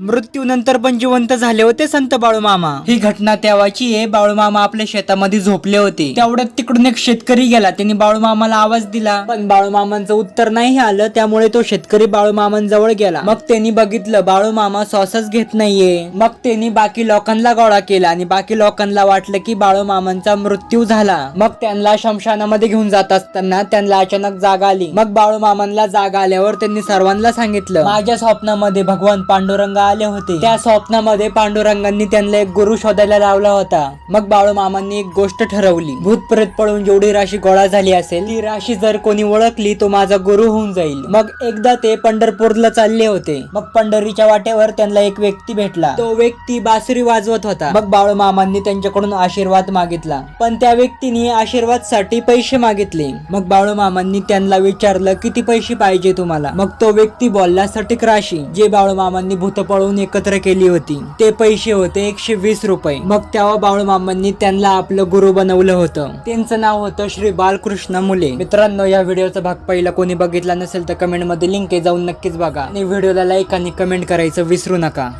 मृत्यूनंतर पण जिवंत झाले होते संत बाळूमामा. ही घटना तेव्हाची आहे. बाळूमामा आपल्या शेतामध्ये झोपले होते. तेवढ्यात तिकडून एक शेतकरी गेला. त्यांनी बाळूमामाला आवाज दिला. पण बाळूमामांचं उत्तर नाही आलं. त्यामुळे तो शेतकरी बाळूमामांजवळ गेला. मग त्यांनी बघितलं बाळूमामा सॉसच घेत नाहीये. मग त्यांनी बाकी लोकांना गोळा केला आणि बाकी लोकांना वाटलं की बाळूमामांचा मृत्यू झाला. मग त्यांना शमशानामध्ये घेऊन जात असताना त्यांना अचानक जाग आली. मग बाळूमामांना जाग आल्यावर त्यांनी सर्वांना सांगितलं माझ्या स्वप्नामध्ये भगवान पांडुरंगा आले होते. त्या स्वप्नामध्ये पांडुरंगांनी त्यांना एक गुरु शोधायला लावला होता. मग बाळू मामांनी एक गोष्ट ठरवली. भूत प्रेत पळून जेवढी राशी गोळा झाली असेल ती राशी जर कोणी ओळखली तो माझा गुरु होऊन जाईल. मग एकदा ते पंढरपूरला चालले होते. मग पंढरीच्या वाटेवर त्यांना एक व्यक्ती भेटला. तो व्यक्ती बासरी वाजवत होता. मग बाळू मामांनी त्यांच्याकडून आशीर्वाद मागितला. पण त्या व्यक्तीने आशीर्वादसाठी पैसे मागितले. मग बाळू मामांनी त्यांना विचारलं किती पैसे पाहिजे तुम्हाला? मग तो व्यक्ती बोलला सटीक राशी. जे बाळू मामांनी भूत बाळून एकत्र केली होती. ते पैसे होते एकशे वीस रुपये. मग तेव्हा बाळूमामांनी त्यांना आपलं गुरु बनवलं होतं. त्यांचं नाव होतं श्री बालकृष्ण मुले. मित्रांनो या व्हिडिओचा भाग पहिला कोणी बघितला नसेल तर कमेंटमध्ये लिंक आहे जाऊन नक्कीच बघा. आणि व्हिडिओला लाईक आणि कमेंट करायचं विसरू नका.